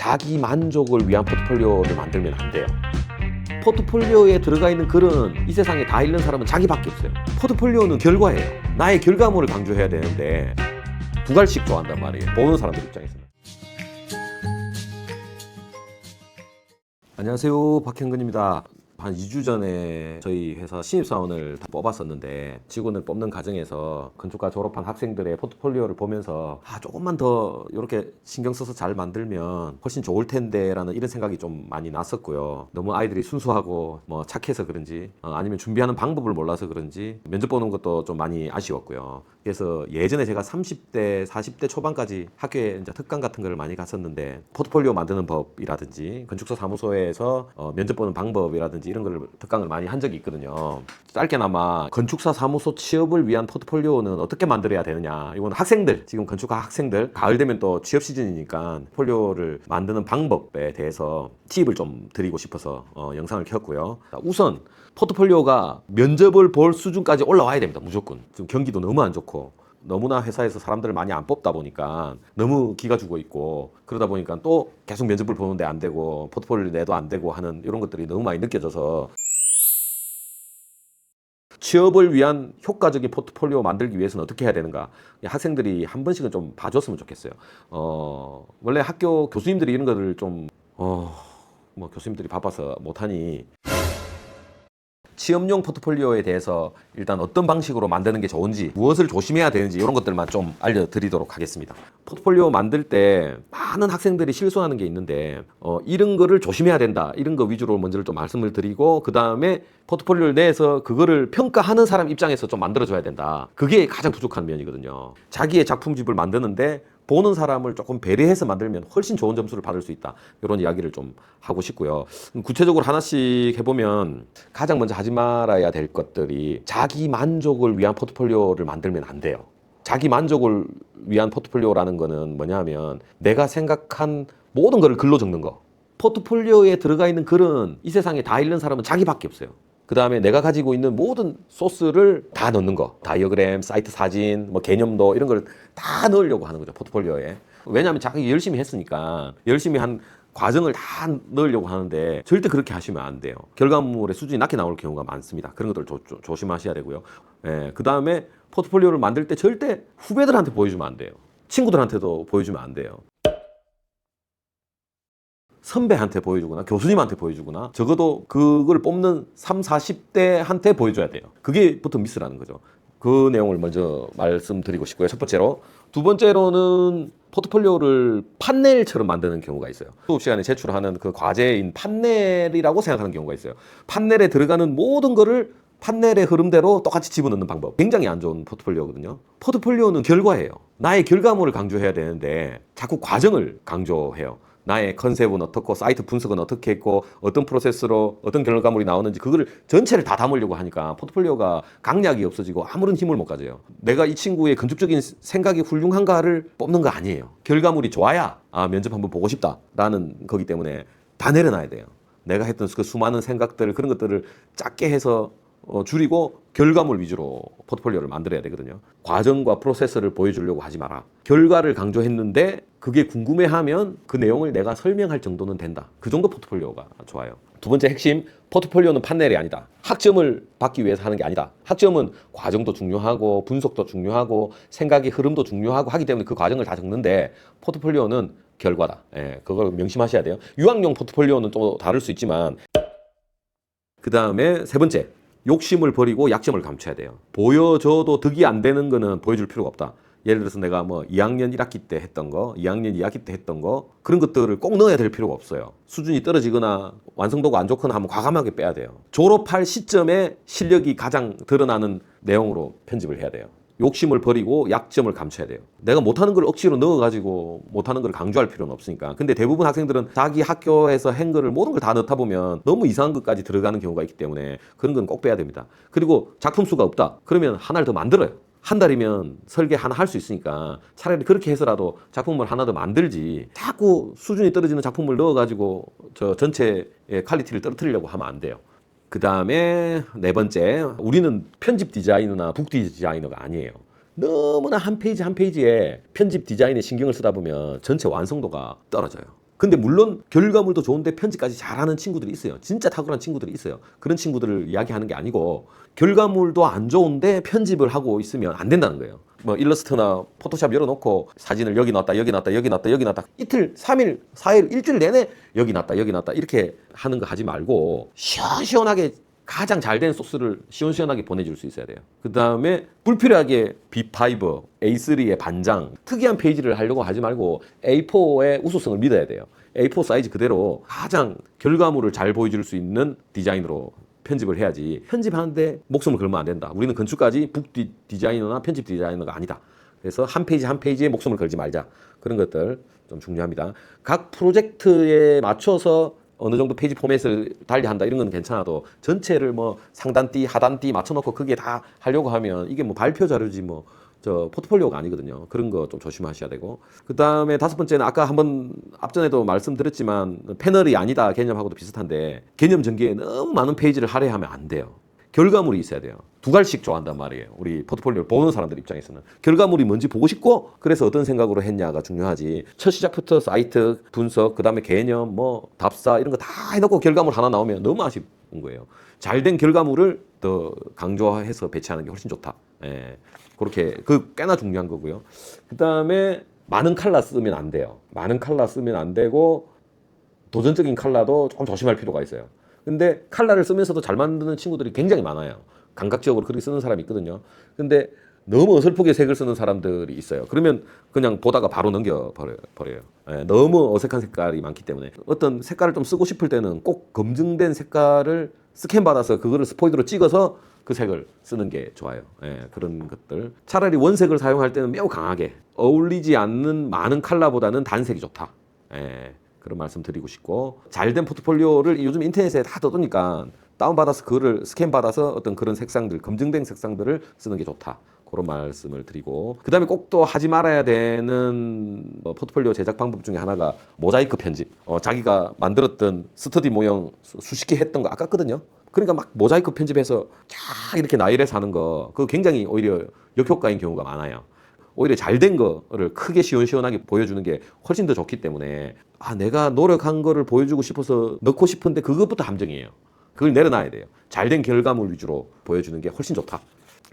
자기 만족을 위한 포트폴리오를 만들면 안 돼요. 포트폴리오에 들어가 있는 글은 이 세상에 다 읽는 사람은 자기밖에 없어요. 포트폴리오는 결과예요. 나의 결과물을 강조해야 되는데 두 갈씩 좋아한단 말이에요. 보는 사람들 입장에서는. 안녕하세요. 박형근입니다. 한 2주 전에 저희 회사 신입사원을 다 뽑았었는데 직원을 뽑는 과정에서 건축과 졸업한 학생들의 포트폴리오를 보면서 아 조금만 더 이렇게 신경 써서 잘 만들면 훨씬 좋을 텐데라는 이런 생각이 좀 많이 났었고요. 너무 아이들이 순수하고 뭐 착해서 그런지 어, 아니면 준비하는 방법을 몰라서 그런지 면접 보는 것도 좀 많이 아쉬웠고요. 그래서 예전에 제가 30대, 40대 초반까지 학교에 이제 특강 같은 걸 많이 갔었는데 포트폴리오 만드는 법이라든지 건축사 사무소에서 어, 면접 보는 방법이라든지 이런 걸 특강을 많이 한 적이 있거든요. 짧게나마 건축사 사무소 취업을 위한 포트폴리오는 어떻게 만들어야 되느냐. 이건 학생들, 지금 건축학 학생들 가을 되면 또 취업 시즌이니까 포트폴리오를 만드는 방법에 대해서 팁을 좀 드리고 싶어서 어, 영상을 켰고요. 자, 우선 포트폴리오가 면접을 볼 수준까지 올라와야 됩니다. 무조건. 지금 경기도 너무 안 좋고 너무나 회사에서 사람들을 많이 안 뽑다 보니까 너무 기가 죽어 있고 그러다 보니까 또 계속 면접을 보는데 안 되고 포트폴리오 내도 안 되고 하는 이런 것들이 너무 많이 느껴져서 취업을 위한 효과적인 포트폴리오 만들기 위해서는 어떻게 해야 되는가? 이 학생들이 한 번씩은 좀 봐줬으면 좋겠어요. 어, 원래 학교 교수님들이 이런 거를 좀, 어, 뭐 교수님들이 바빠서 못하니 취업용 포트폴리오에 대해서 일단 어떤 방식으로 만드는 게 좋은지 무엇을 조심해야 되는지 이런 것들만 좀 알려드리도록 하겠습니다. 포트폴리오 만들 때 많은 학생들이 실수하는 게 있는데 어, 이런 거를 조심해야 된다 이런 거 위주로 먼저 좀 말씀을 드리고 그 다음에 포트폴리오를 내서 그거를 평가하는 사람 입장에서 좀 만들어줘야 된다. 그게 가장 부족한 면이거든요. 자기의 작품집을 만드는데 보는 사람을 조금 배려해서 만들면 훨씬 좋은 점수를 받을 수 있다. 이런 이야기를 좀 하고 싶고요. 음, 구체적으로 하나씩 해보면 가장 먼저 하지 말아야 될 것들이 자기 만족을 위한 포트폴리오를 만들면 안 돼요. 자기 만족을 위한 포트폴리오라는 거는 뭐냐면 내가 생각한 모든 거를 글로 적는 거. 포트폴리오에 들어가 있는 글은 이 세상에 다 읽는 사람은 자기밖에 없어요. 그 다음에 내가 가지고 있는 모든 소스를 다 넣는 거. 다이어그램, 사이트 사진, 뭐 개념도 이런 걸 다 넣으려고 하는 거죠. 포트폴리오에. 왜냐하면 자기 열심히 했으니까 열심히 한 과정을 다 넣으려고 하는데 절대 그렇게 하시면 안 돼요. 결과물의 수준이 낮게 나올 경우가 많습니다. 그런 것들 조, 조, 조심하셔야 되고요. 예, 그 다음에 포트폴리오를 만들 때 절대 후배들한테 보여주면 안 돼요. 친구들한테도 보여주면 안 돼요. 선배한테 보여주거나 교수님한테 보여주거나 적어도 그걸 뽑는 3, 40대한테 보여줘야 돼요. 그게 보통 미스라는 거죠. 그 내용을 먼저 말씀드리고 싶고요. 첫 번째로. 두 번째로는 포트폴리오를 판넬처럼 만드는 경우가 있어요. 수업 시간에 제출하는 그 과제인 판넬이라고 생각하는 경우가 있어요. 판넬에 들어가는 모든 거를 판넬의 흐름대로 똑같이 집어넣는 방법. 굉장히 안 좋은 포트폴리오거든요. 포트폴리오는 결과예요. 나의 결과물을 강조해야 되는데 자꾸 과정을 강조해요. 나의 컨셉은 어떻고 사이트 분석은 어떻게 했고 어떤 프로세스로 어떤 결과물이 나오는지 그거를 전체를 다 담으려고 하니까 포트폴리오가 강약이 없어지고 아무런 힘을 못 가져요. 내가 이 친구의 건축적인 생각이 훌륭한가를 뽑는 거 아니에요. 결과물이 좋아야 아 면접 한번 보고 싶다라는 거기 때문에 다 내려놔야 돼요. 내가 했던 그 수많은 생각들 그런 것들을 작게 해서 어, 줄이고 결과물 위주로 포트폴리오를 만들어야 되거든요. 과정과 프로세스를 보여주려고 하지 마라. 결과를 강조했는데 그게 궁금해하면 그 내용을 내가 설명할 정도는 된다. 그 정도 포트폴리오가 좋아요. 두 번째 핵심 포트폴리오는 판넬이 아니다. 학점을 받기 위해서 하는 게 아니다. 학점은 과정도 중요하고 분석도 중요하고 생각의 흐름도 중요하고 하기 때문에 그 과정을 다 적는데 포트폴리오는 결과다. 예, 그걸 명심하셔야 돼요. 유학용 포트폴리오는 또 다를 수 있지만 그 다음에 세 번째 욕심을 버리고 약점을 감춰야 돼요. 보여줘도 득이 안 되는 거는 보여줄 필요가 없다. 예를 들어서 내가 뭐 2학년 1학기 때 했던 거, 2학년 2학기 때 했던 거 그런 것들을 꼭 넣어야 될 필요가 없어요. 수준이 떨어지거나 완성도가 안 좋거나 하면 과감하게 빼야 돼요. 졸업할 시점에 실력이 가장 드러나는 내용으로 편집을 해야 돼요. 욕심을 버리고 약점을 감춰야 돼요. 내가 못하는 걸 억지로 넣어가지고 못하는 걸 강조할 필요는 없으니까. 근데 대부분 학생들은 자기 학교에서 한 거를 모든 걸 다 넣다 보면 너무 이상한 것까지 들어가는 경우가 있기 때문에 그런 건 꼭 빼야 됩니다. 그리고 작품 수가 없다. 그러면 하나를 더 만들어요. 한 달이면 설계 하나 할 수 있으니까 차라리 그렇게 해서라도 작품을 하나 더 만들지 자꾸 수준이 떨어지는 작품을 넣어가지고 저 전체의 퀄리티를 떨어뜨리려고 하면 안 돼요. 그 다음에 네 번째, 우리는 편집 디자이너나 북 디자이너가 아니에요. 너무나 한 페이지 한 페이지에 편집 디자인에 신경을 쓰다 보면 전체 완성도가 떨어져요. 근데 물론 결과물도 좋은데 편집까지 잘하는 친구들이 있어요. 진짜 탁월한 친구들이 있어요. 그런 친구들을 이야기하는 게 아니고 결과물도 안 좋은데 편집을 하고 있으면 안 된다는 거예요. 뭐 일러스트나 포토샵 열어놓고 사진을 여기 놨다 여기 놨다 여기 놨다 여기 놨다 이틀, 삼일사일 일주일 내내 여기 놨다 여기 놨다 이렇게 하는 거 하지 말고 시원시원하게 가장 잘된 소스를 시원시원하게 보내줄 수 있어야 돼요. 그 다음에 불필요하게 B5, A3의 반장, 특이한 페이지를 하려고 하지 말고 A4의 우수성을 믿어야 돼요. A4 사이즈 그대로 가장 결과물을 잘 보여줄 수 있는 디자인으로 편집을 해야지 편집하는데 목숨을 걸면 안 된다. 우리는 건축까지 북 디, 디자이너나 편집 디자이너가 아니다. 그래서 한 페이지 한 페이지에 목숨을 걸지 말자. 그런 것들 좀 중요합니다. 각 프로젝트에 맞춰서 어느 정도 페이지 포맷을 달리한다 이런 건 괜찮아도 전체를 뭐 상단띠 하단띠 맞춰놓고 그게 다 하려고 하면 이게 뭐 발표 자료지 뭐 저 포트폴리오가 아니거든요. 그런 거 좀 조심하셔야 되고 그 다음에 다섯 번째는 아까 한번 앞전에도 말씀드렸지만 패널이 아니다 개념하고도 비슷한데 개념 전개에 너무 많은 페이지를 할애하면 안 돼요. 결과물이 있어야 돼요. 두 갈씩 좋아한단 말이에요. 우리 포트폴리오를 보는 사람들 입장에서는 결과물이 뭔지 보고 싶고 그래서 어떤 생각으로 했냐가 중요하지. 첫 시작부터 사이트 분석, 그 다음에 개념, 뭐 답사 이런 거 다 해놓고 결과물 하나 나오면 너무 아쉬운 거예요. 잘 된 결과물을 더 강조해서 배치하는 게 훨씬 좋다. 예. 그렇게 그 꽤나 중요한 거고요. 그 다음에 많은 칼라 쓰면 안 돼요. 많은 칼라 쓰면 안 되고 도전적인 칼라도 조금 조심할 필요가 있어요. 근데 칼라를 쓰면서도 잘 만드는 친구들이 굉장히 많아요. 감각적으로 그렇게 쓰는 사람이 있거든요. 근데 너무 어설프게 색을 쓰는 사람들이 있어요. 그러면 그냥 보다가 바로 넘겨버려요. 버려요. 예, 너무 어색한 색깔이 많기 때문에 어떤 색깔을 좀 쓰고 싶을 때는 꼭 검증된 색깔을 스캔 받아서 그거를 스포이드로 찍어서 그 색을 쓰는 게 좋아요. 예, 그런 것들. 차라리 원색을 사용할 때는 매우 강하게 어울리지 않는 많은 컬러보다는 단색이 좋다. 예, 그런 말씀 드리고 싶고 잘된 포트폴리오를 요즘 인터넷에 다 떠도니까 다운 받아서 그거를 스캔 받아서 어떤 그런 색상들 검증된 색상들을 쓰는 게 좋다. 그런 말씀을 드리고 그 다음에 꼭 또 하지 말아야 되는 뭐 포트폴리오 제작 방법 중에 하나가 모자이크 편집. 어, 자기가 만들었던 스터디 모형 수- 수십 개 했던 거 아깝거든요. 그러니까 막 모자이크 편집해서 쫙 이렇게 나열해서 하는 거 그거 굉장히 오히려 역효과인 경우가 많아요. 오히려 잘 된 거를 크게 시원시원하게 보여주는 게 훨씬 더 좋기 때문에 아 내가 노력한 거를 보여주고 싶어서 넣고 싶은데 그것부터 함정이에요. 그걸 내려놔야 돼요. 잘 된 결과물 위주로 보여주는 게 훨씬 좋다.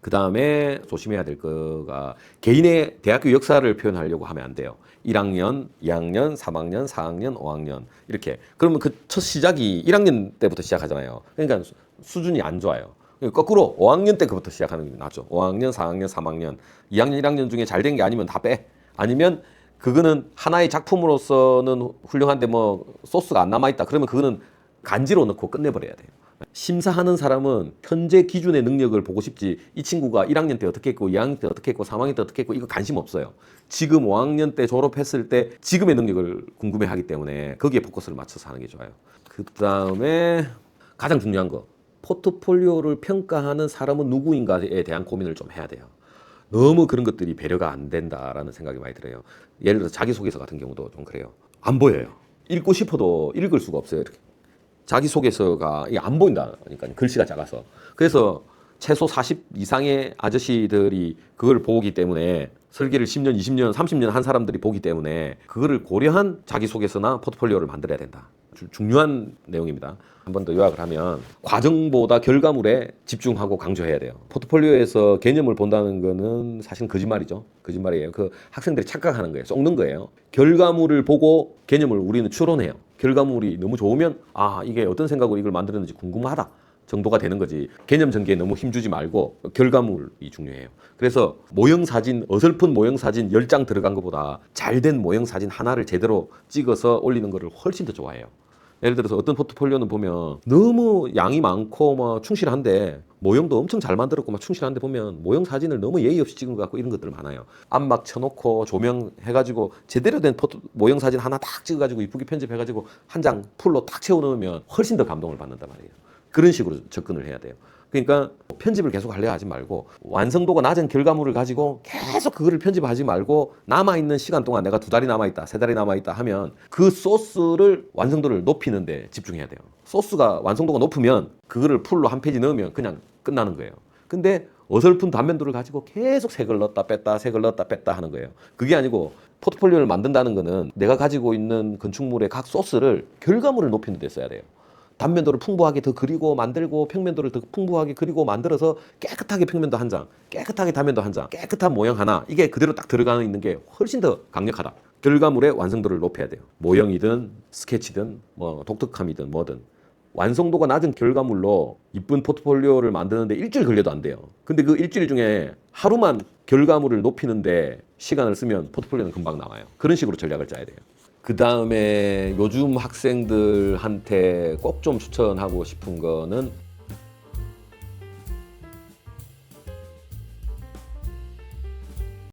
그 다음에 조심해야 될 거가 개인의 대학교 역사를 표현하려고 하면 안 돼요. 1학년, 2학년, 3학년, 4학년, 5학년 이렇게. 그러면 그 첫 시작이 1학년 때부터 시작하잖아요. 그러니까 수- 수준이 안 좋아요. 거꾸로 5학년 때부터 시작하는 게 낫죠. 5학년, 4학년, 3학년, 2학년, 1학년 중에 잘 된 게 아니면 다 빼. 아니면 그거는 하나의 작품으로서는 훌륭한데 뭐 소스가 안 남아 있다. 그러면 그거는 간지로 넣고 끝내버려야 돼요. 심사하는 사람은 현재 기준의 능력을 보고 싶지 이 친구가 1학년 때 어떻게 했고 2학년 때 어떻게 했고 3학년 때 어떻게 했고 이거 관심 없어요. 지금 5학년 때 졸업했을 때 지금의 능력을 궁금해하기 때문에 거기에 포커스를 맞춰서 하는 게 좋아요. 그 다음에 가장 중요한 거 포트폴리오를 평가하는 사람은 누구인가에 대한 고민을 좀 해야 돼요. 너무 그런 것들이 배려가 안 된다라는 생각이 많이 들어요. 예를 들어서 자기소개서 같은 경우도 좀 그래요. 안 보여요. 읽고 싶어도 읽을 수가 없어요. 이렇게. 자기소개서가 이게 안 보인다니까 글씨가 작아서 그래서 최소 40 이상의 아저씨들이 그걸 보기 때문에 설계를 10년, 20년, 30년 한 사람들이 보기 때문에 그거를 고려한 자기소개서나 포트폴리오를 만들어야 된다. 주- 중요한 내용입니다. 한 번 더 요약을 하면 과정보다 결과물에 집중하고 강조해야 돼요. 포트폴리오에서 개념을 본다는 거는 사실 거짓말이죠. 거짓말이에요. 그 학생들이 착각하는 거예요. 썩는 거예요. 결과물을 보고 개념을 우리는 추론해요. 결과물이 너무 좋으면 아 이게 어떤 생각으로 이걸 만들었는지 궁금하다. 정도가 되는 거지. 개념 전개에 너무 힘주지 말고 결과물이 중요해요. 그래서 모형 사진, 어설픈 모형 사진 10장 들어간 것보다 잘 된 모형 사진 하나를 제대로 찍어서 올리는 거를 훨씬 더 좋아해요. 예를 들어서 어떤 포트폴리오는 보면 너무 양이 많고 뭐 충실한데 모형도 엄청 잘 만들었고 막 충실한데 보면 모형 사진을 너무 예의 없이 찍은 것 같고 이런 것들 많아요. 안막 쳐놓고 조명 해가지고 제대로 된 포트, 모형 사진 하나 딱 찍어가지고 이쁘게 편집해가지고 한 장 풀로 딱 채워넣으면 훨씬 더 감동을 받는단 말이에요. 그런 식으로 접근을 해야 돼요. 그러니까 편집을 계속 하려 하지 말고 완성도가 낮은 결과물을 가지고 계속 그거를 편집하지 말고 남아 있는 시간 동안 내가 두 달이 남아 있다, 세 달이 남아 있다 하면 그 소스를 완성도를 높이는데 집중해야 돼요. 소스가 완성도가 높으면 그거를 풀로 한 페이지 넣으면 그냥 끝나는 거예요. 근데 어설픈 단면도를 가지고 계속 색을 넣었다 뺐다 색을 넣었다 뺐다 하는 거예요. 그게 아니고 포트폴리오를 만든다는 거는 내가 가지고 있는 건축물의 각 소스를 결과물을 높이는 데 써야 돼요. 단면도를 풍부하게 더 그리고 만들고 평면도를 더 풍부하게 그리고 만들어서 깨끗하게 평면도 한 장, 깨끗하게 단면도 한 장, 깨끗한 모양 하나 이게 그대로 딱 들어가 있는 게 훨씬 더 강력하다. 결과물의 완성도를 높여야 돼요. 모형이든 스케치든 뭐 독특함이든 뭐든 완성도가 낮은 결과물로 이쁜 포트폴리오를 만드는데 일주일 걸려도 안 돼요. 근데 그 일주일 중에 하루만 결과물을 높이는데 시간을 쓰면 포트폴리오는 금방 나와요. 그런 식으로 전략을 짜야 돼요. 그 다음에 요즘 학생들한테 꼭 좀 추천하고 싶은 거는